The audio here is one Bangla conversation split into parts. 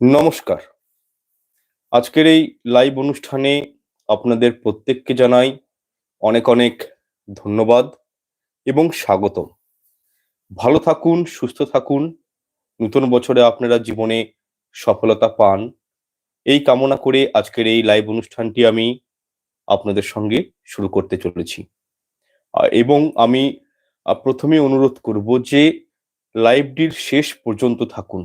নমস্কার। আজকের এই লাইভ অনুষ্ঠানে আপনাদের প্রত্যেককে জানাই অনেক অনেক ধন্যবাদ এবং স্বাগত ভালো থাকুন, সুস্থ থাকুন, নতুন বছরে আপনারা জীবনে সফলতা পান। এই কামনা করে আজকের এই লাইভ অনুষ্ঠানটি আমি আপনাদের সঙ্গে শুরু করতে চলেছি। এবং আমি প্রথমে অনুরোধ করব যে লাইভটির শেষ পর্যন্ত থাকুন।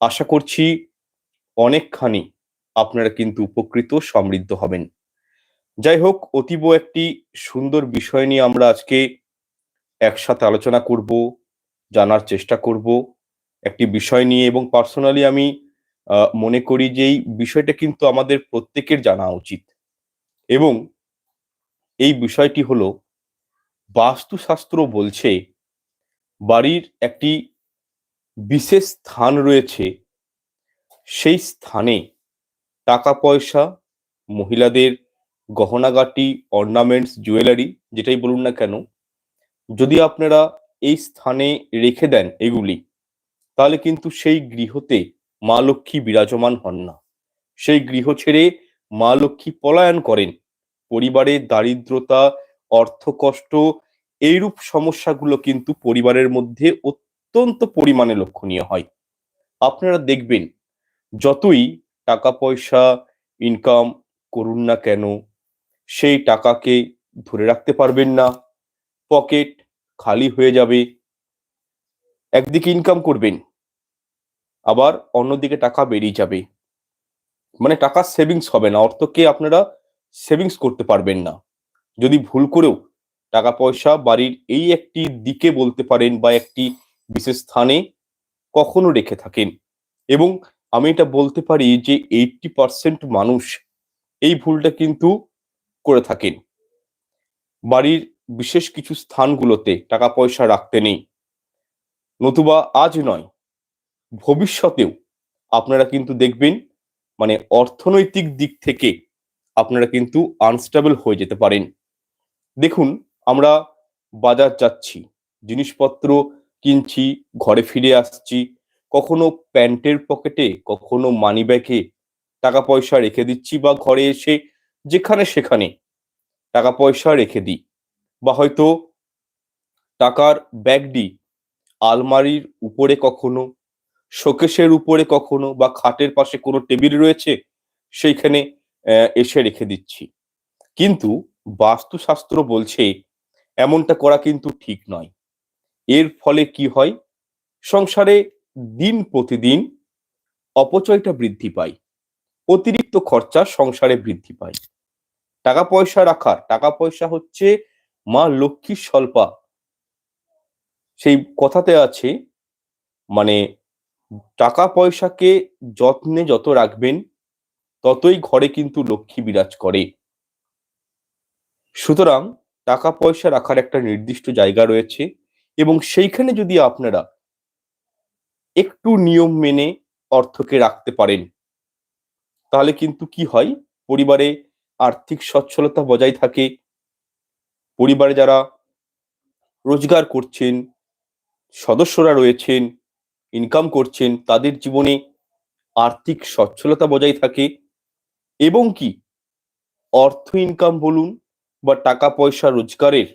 আশা করছি অনেকখানি আপনারা কিন্তু উপকৃত, সমৃদ্ধ হবেন। যাই হোক, অতীব একটি সুন্দর বিষয় নিয়ে আমরা আজকে একসাথে আলোচনা করব, জানার চেষ্টা করব। একটি বিষয় নিয়ে এবং পার্সোনালি আমি মনে করি যে এই বিষয়টা কিন্তু আমাদের প্রত্যেকের জানা উচিত। এবং এই বিষয়টি হলো, বাস্তুশাস্ত্র বলছে, বাড়ির একটি বিশেষ স্থান রয়েছে, সেই স্থানে টাকা পয়সা মহিলাদের গহনাগাটি অর্নামেন্টস জুয়েলারি যেটাই বলুন না কেন, যদি আপনারা এই স্থানে রেখে দেন এগুলি, তাহলে কিন্তু সেই গৃহতে মা লক্ষ্মী বিরাজমান হন না। সেই গৃহ ছেড়ে মা লক্ষ্মী পলায়ন করেন। পরিবারে দারিদ্রতা, অর্থকষ্ট, এইরূপ সমস্যাগুলো কিন্তু পরিবারের মধ্যে অত্যন্ত পরিমাণে লক্ষণীয় হয়। আপনারা দেখবেন, যতই টাকা পয়সা ইনকাম করুন না কেন, সেই টাকাকে ধরে রাখতে পারবেন না পকেট খালি হয়ে যাবে, একদিকে ইনকাম করবেন, আবার অন্যদিকে টাকা বেরিয়ে যাবে। মানে টাকা সেভিংস হবে না, অর্থকে আপনারা সেভিংস করতে পারবেন না। যদি ভুল করেও টাকা পয়সা বাড়ির এই একটি দিকে বলতে পারেন বা একটি বিশেষ স্থানে কখনো রেখে থাকেন। এবং আমি এটা বলতে পারি যে এইটটি পার্সেন্ট মানুষ এই ভুলটা কিন্তু করে থাকেন। বাড়ির বিশেষ কিছু স্থানগুলোতে টাকা পয়সা রাখতে নেই। নতুবা আজ নয়, ভবিষ্যতেও আপনারা কিন্তু দেখবেন মানে অর্থনৈতিক দিক থেকে আপনারা কিন্তু আনস্টেবল হয়ে যেতে পারেন। দেখুন, আমরা বাজার যাচ্ছি, জিনিসপত্র কিনছি, ঘরে ফিরে আসছি। কখনো প্যান্টের পকেটে, কখনো মানি ব্যাগে টাকা পয়সা রেখে দিচ্ছি বা ঘরে এসে যেখানে সেখানে টাকা পয়সা রেখে দিই। বা হয়তো টাকার ব্যাগটি আলমারির উপরে কখনো শোকেশের উপরে কখনো বা খাটের পাশে কোনো টেবিল রয়েছে, সেইখানে এসে রেখে দিচ্ছি। কিন্তু বাস্তুশাস্ত্র বলছে, এমনটা করা কিন্তু ঠিক নয়। এর ফলে কি হয়? সংসারে দিন প্রতিদিন অপচয়টা বৃদ্ধি পায়। অতিরিক্ত খরচা সংসারে বৃদ্ধি পায়। টাকা পয়সা রাখার, টাকা পয়সা হচ্ছে মা লক্ষ্মীর স্বল্পা। সেই কথাতে আছে মানে টাকা পয়সাকে যত্নে যত রাখবেন, ততই ঘরে কিন্তু লক্ষ্মী বিরাজ করে। সুতরাং টাকা পয়সা রাখার একটা নির্দিষ্ট জায়গা রয়েছে। এবং সেইখানে যদি আপনারা একটু নিয়ম মেনে অর্থকে রাখতে পারেন, তাহলে কিন্তু কি হয়? পরিবারে আর্থিক সচ্ছলতা বজায় থাকে, পরিবারে যারা রোজগার করছেন, সদস্যরা রয়েছেন ইনকাম করছেন, তাদের জীবনে আর্থিক সচ্ছলতা বজায় থাকে এবং কি? অর্থ ইনকাম বলুন বা টাকা পয়সা রোজগারের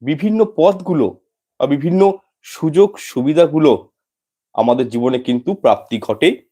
বিভিন্ন পথগুলো বা বিভিন্ন সুযোগ সুবিধাগুলো আমাদের জীবনে কিন্তু প্রাপ্তি ঘটে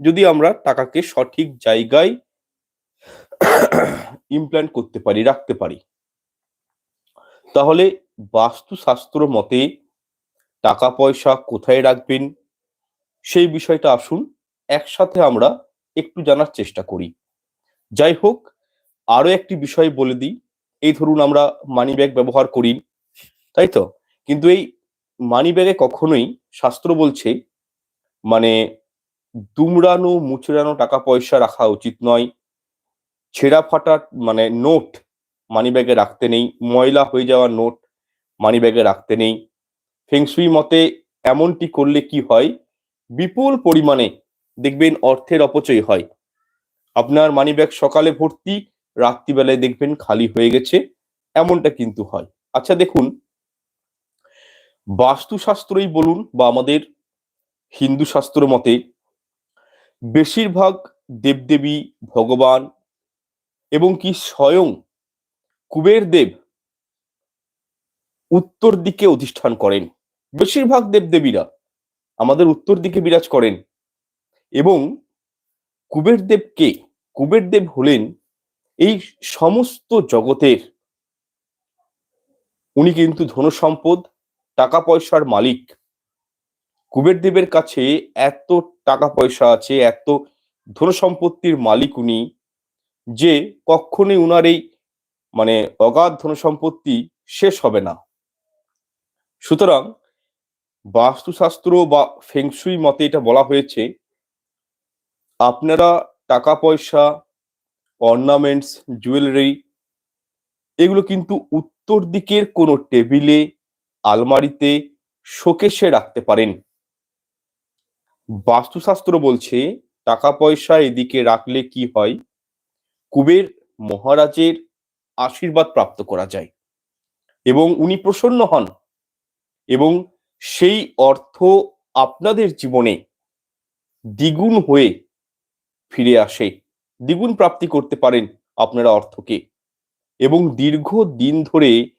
যদি আমরা টাকাকে সঠিক জায়গায় ইমপ্ল্যান্ট করতে পারি, রাখতে পারি। তাহলে বাস্তুশাস্ত্র মতে টাকা পয়সা কোথায় রাখবেন? সেই বিষয়টা আসুন, একসাথে আমরা একটু জানার চেষ্টা করি। যাই হোক আরও একটি বিষয় বলে দিই। এই ধরুন আমরা মানি ব্যাগ ব্যবহার করি, তাই তো? কিন্তু এই মানি ব্যাগে কখনোই শাস্ত্র বলছে মানে দুমড়ানো, মুচড়ানো টাকা পয়সা রাখা উচিত নয়। ছেঁড়া ফাটা মানে নোট মানি ব্যাগে রাখতে নেই, ময়লা হয়ে যাওয়া নোট মানি ব্যাগে রাখতে নেই। ফেংসুই মতে এমনটি করলে কি হয়? বিপুল পরিমাণে দেখবেন অর্থের অপচয় হয়। আপনার মানি ব্যাগ সকালে ভর্তি, রাত্রিবেলায় দেখবেন খালি হয়ে গেছে, এমনটা কিন্তু হয়। আচ্ছা দেখুন বাস্তুশাস্ত্রই বলুন বা আমাদের হিন্দু শাস্ত্র মতে, বেশিরভাগ দেবদেবী ভগবান এবং কি স্বয়ং কুবের দেব উত্তর দিকে অধিষ্ঠান করেন। বেশিরভাগ দেবদেবীরা আমাদের উত্তর দিকে বিরাজ করেন এবং কুবের দেব কে কুবের দেব হলেন এই সমস্ত জগতের, উনি কিন্তু ধনসম্পদ টাকা পয়সার মালিক। কুবের দেবের কাছে এত টাকা পয়সা আছে, এত ধন সম্পত্তির মালিক উনি যে কখনোই উনার এই মানে অগাধ ধনসম্পত্তি শেষ হবে না। সুতরাং বাস্তুশাস্ত্র বা ফেংশুই মতে এটা বলা হয়েছে, আপনারা টাকা পয়সা অর্নামেন্টস জুয়েলারি এগুলো কিন্তু উত্তর দিকের কোনো টেবিলে আলমারিতে শোকেশে রাখতে পারেন। বাস্তুশাস্ত্র বলছে টাকা পয়সা এদিকে রাখলে কি হয়? কুবের মহারাজের আশীর্বাদ প্রাপ্ত করা যায়। এবং উনি প্রসন্ন হন। এবং সেই অর্থ আপনাদের জীবনে দ্বিগুণ হয়ে ফিরে আসে। দ্বিগুণ প্রাপ্তি করতে পারেন আপনারা অর্থকে। এবং দীর্ঘ দিন ধরে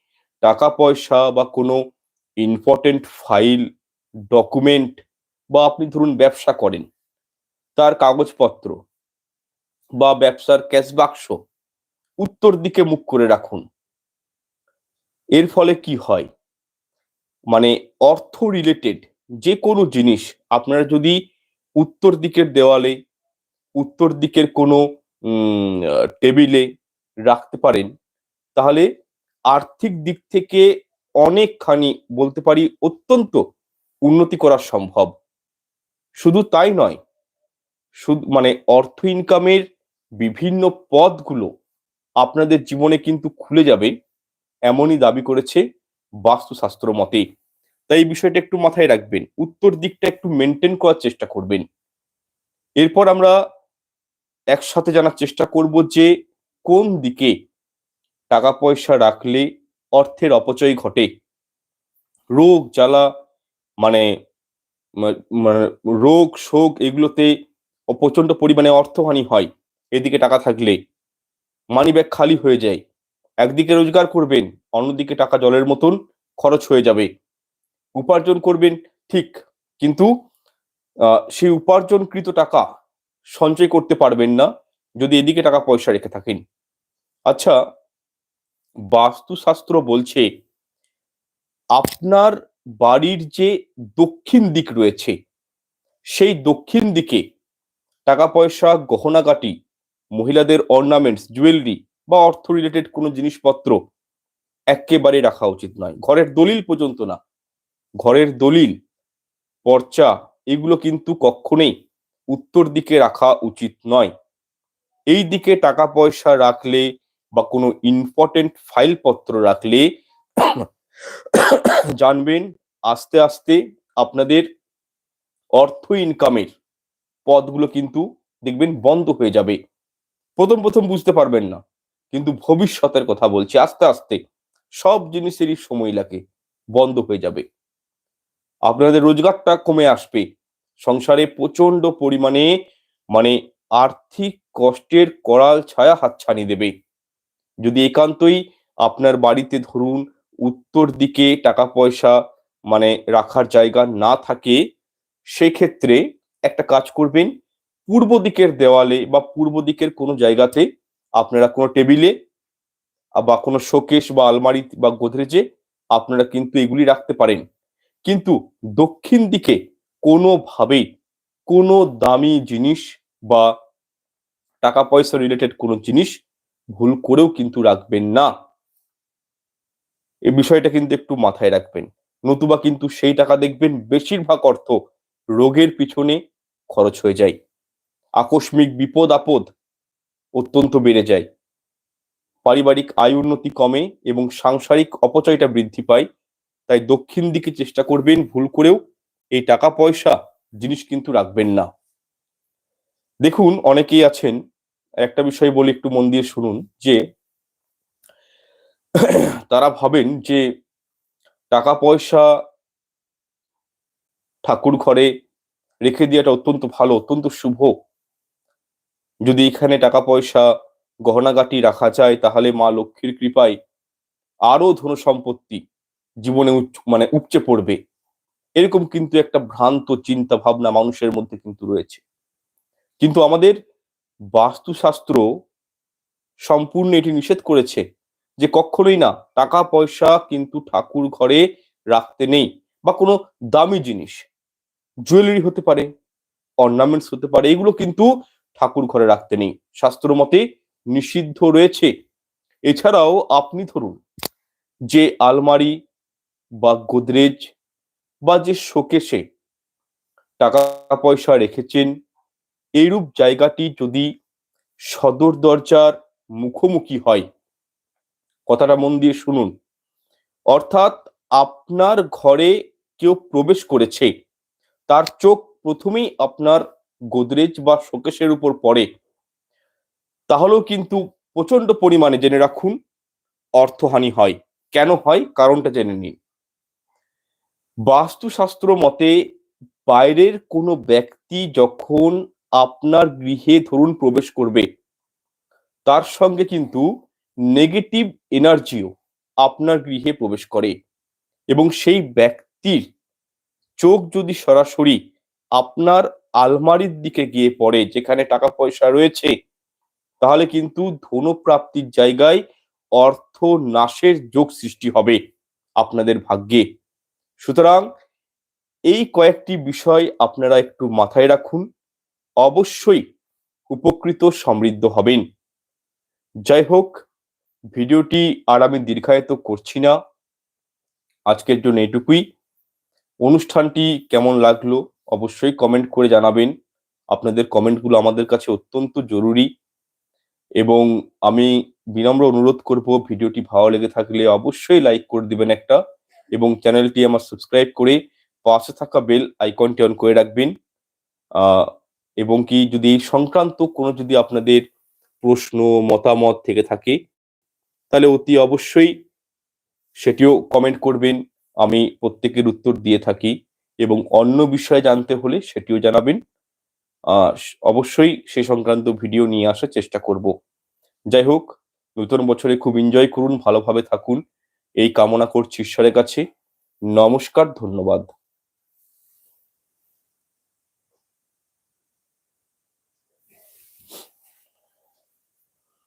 টাকা পয়সা বা কোনো ইম্পর্টেন্ট ফাইল ডকুমেন্ট বা আপনি ধরুন ব্যবসা করেন, তার কাগজপত্র বা ব্যবসার ক্যাশ বাক্স উত্তর দিকে মুখ করে রাখুন। এর ফলে কি হয়? মানে অর্থ রিলেটেড যে কোনো জিনিস, আপনারা যদি উত্তর দিকের দেওয়ালে, উত্তর দিকের কোনো টেবিলে রাখতে পারেন, তাহলে আর্থিক দিক থেকে অনেকখানি বলতে পারি অত্যন্ত উন্নতি করা সম্ভব। শুধু তাই নয়, শুধু মানে অর্থ ইনকামের বিভিন্ন পথগুলো আপনাদের জীবনে কিন্তু খুলে যাবে এমনই দাবি করেছে বাস্তুশাস্ত্র মতে। তাই এই বিষয়টা একটু মাথায় রাখবেন, উত্তর দিকটা একটু মেনটেন করার চেষ্টা করবেন। এরপর আমরা একসাথে জানার চেষ্টা করব যে কোন দিকে টাকা পয়সা রাখলে অর্থের অপচয় ঘটে। রোগ, জ্বালা মানে রোগ, শোক এগুলোতে প্রচণ্ড পরিমাণে অর্থহানি হয়। এদিকে টাকা থাকলে মানি ব্যাগ খালি হয়ে যায়। একদিকে রোজগার করবেন, অন্যদিকে টাকা জলের মতন খরচ হয়ে যাবে। উপার্জন করবেন, ঠিক, কিন্তু সেই উপার্জনকৃত টাকা সঞ্চয় করতে পারবেন না যদি এদিকে টাকা পয়সা রেখে থাকেন। আচ্ছা বাস্তুশাস্ত্র বলছে, আপনার বাড়ির যে দক্ষিণ দিক রয়েছে, সেই দক্ষিণ দিকে টাকা পয়সা গহনাগাটি, মহিলাদের অর্নামেন্টস জুয়েলারি বা অর্থ রিলেটেড কোনো জিনিসপত্র একেবারে রাখা উচিত নয়। ঘরের দলিল পর্যন্ত না। ঘরের দলিল, পর্চা, এগুলো কিন্তু কখনোই উত্তর দিকে রাখা উচিত নয়। এই দিকে টাকা পয়সা রাখলে বা কোনো ইম্পর্টেন্ট ফাইলপত্র রাখলে জানবেন, আস্তে আস্তে আপনাদের অর্থ ইনকামের পদগুলো কিন্তু দেখবেন বন্ধ হয়ে যাবে। প্রথম প্রথম বুঝতে পারবেন না, কিন্তু ভবিষ্যতের কথা বলছি, আস্তে আস্তে সব জিনিসেরই সময় লাগে, বন্ধ হয়ে যাবে। আপনাদের রোজগারটা কমে আসবে, সংসারে প্রচণ্ড পরিমাণে মানে আর্থিক কষ্টের করাল ছায়া হাতছানি দেবে। যদি একান্তই আপনার বাড়িতে ধরুন উত্তর দিকে টাকা পয়সা মানে রাখার জায়গা না থাকে, সেক্ষেত্রে একটা কাজ করবেন, পূর্ব দিকের দেওয়ালে বা পূর্ব দিকের কোনো জায়গাতে আপনারা কোনো টেবিলে বা কোনো শোকেশ বা আলমারি বা গোদরেজে আপনারা কিন্তু এগুলি রাখতে পারেন। কিন্তু দক্ষিণ দিকে কোনোভাবেই কোনো দামি জিনিস বা টাকা পয়সা রিলেটেড কোনো জিনিস ভুল করেও কিন্তু রাখবেন না। এই বিষয়টা কিন্তু একটু মাথায় রাখবেন। নতুবা কিন্তু সেই টাকা দেখবেন বেশিরভাগ অর্থ রোগের পিছনে খরচ হয়ে যায়। আকস্মিক বিপদ আপদ অত্যন্ত বেড়ে যায়। পারিবারিক আয় উন্নতি কমে এবং সাংসারিক অপচয়টা বৃদ্ধি পায়। তাই দক্ষিণ দিকে চেষ্টা করবেন ভুল করেও এই টাকা পয়সা জিনিস কিন্তু রাখবেন না। দেখুন, অনেকেই আছেন একটা বিষয় বলি একটু মন দিয়ে শুনুন, যে তারা ভাবেন যে টাকা পয়সা ঠাকুর ঘরে রেখে দেওয়াটা অত্যন্ত ভালো, অত্যন্ত শুভ। যদি এখানে টাকা পয়সা গহনাগাটি রাখা যায়, তাহলে মা লক্ষ্মীর কৃপায় আরও ধন সম্পত্তি জীবনে মানে উপচে পড়বে। এরকম কিন্তু একটা ভ্রান্ত চিন্তা ভাবনা মানুষের মধ্যে কিন্তু রয়েছে। কিন্তু আমাদের বাস্তুশাস্ত্র সম্পূর্ণ এটি নিষেধ করেছে যে কখনোই না টাকা, পয়সা কিন্তু ঠাকুর ঘরে রাখতে নেই বা কোনো দামি জিনিস। জুয়েলারি হতে পারে, অর্নামেন্টস হতে পারে, এগুলো কিন্তু ঠাকুর ঘরে রাখতে নেই। শাস্ত্র মতে নিষিদ্ধ রয়েছে। এছাড়াও আপনি ধরুন যে আলমারি বা গোদরেজ বা যে শোকেশে টাকা, পয়সা রেখেছেন এইরূপ জায়গাটি যদি সদর দরজার মুখোমুখি হয়, কথাটা মন দিয়ে শুনুন। অর্থাৎ আপনার ঘরে কেউ প্রবেশ করেছে, তার চোখ প্রথমেই আপনার গোদরেজ বা শোকেশের উপর পড়ে। তাহলেও কিন্তু প্রচণ্ড পরিমাণে জেনে রাখুন, অর্থহানি হয়। কেন হয়? কারণটা জেনে নিন। বাস্তুশাস্ত্র মতে বাইরের কোনো ব্যক্তি যখন আপনার গৃহে ধরুন প্রবেশ করবে। তার সঙ্গে কিন্তু নেগেটিভ এনার্জিও আপনার গৃহে প্রবেশ করে এবং সেই ব্যক্তির চোখ যদি সরাসরি আপনার আলমারির দিকে গিয়ে পড়ে, যেখানে টাকা পয়সা রয়েছে, তাহলে কিন্তু ধনপ্রাপ্তির জায়গায় অর্থ নাশের যোগ সৃষ্টি হবে আপনাদের ভাগ্যে। সুতরাং এই কয়েকটি বিষয় আপনারা একটু মাথায় রাখুন। অবশ্যই উপকৃত সমৃদ্ধ হবেন। যাই হোক ভিডিওটি আর আমি দীর্ঘায়িত করছি না। আজকের জন্য এটুকুই। অনুষ্ঠানটি কেমন লাগল অবশ্যই কমেন্ট করে জানাবেন। আপনাদের কমেন্টগুলো আমাদের কাছে অত্যন্ত জরুরি। এবং আমি বিনম্র অনুরোধ করব ভিডিওটি ভালো লেগে থাকলে অবশ্যই লাইক করে দিবেন একটা এবং চ্যানেলটি আমার সাবস্ক্রাইব করে পাশে থাকা বেল আইকনটি অন করে রাখবেন। এবং কি যদি এই সংক্রান্ত কোনো যদি আপনাদের প্রশ্ন, মতামত থেকে থাকে, তাহলে অতি অবশ্যই সেটিও কমেন্ট করবেন। আমি প্রত্যেকের উত্তর দিয়ে থাকি এবং অন্য বিষয়ে জানতে হলে সেটিও জানাবেন। অবশ্যই সে সংক্রান্ত ভিডিও নিয়ে আসার চেষ্টা করব। যাই হোক, নতুন বছরে খুব এনজয় করুন, ভালোভাবে থাকুন। এই কামনা করছি ঈশ্বরের কাছে। নমস্কার, ধন্যবাদ।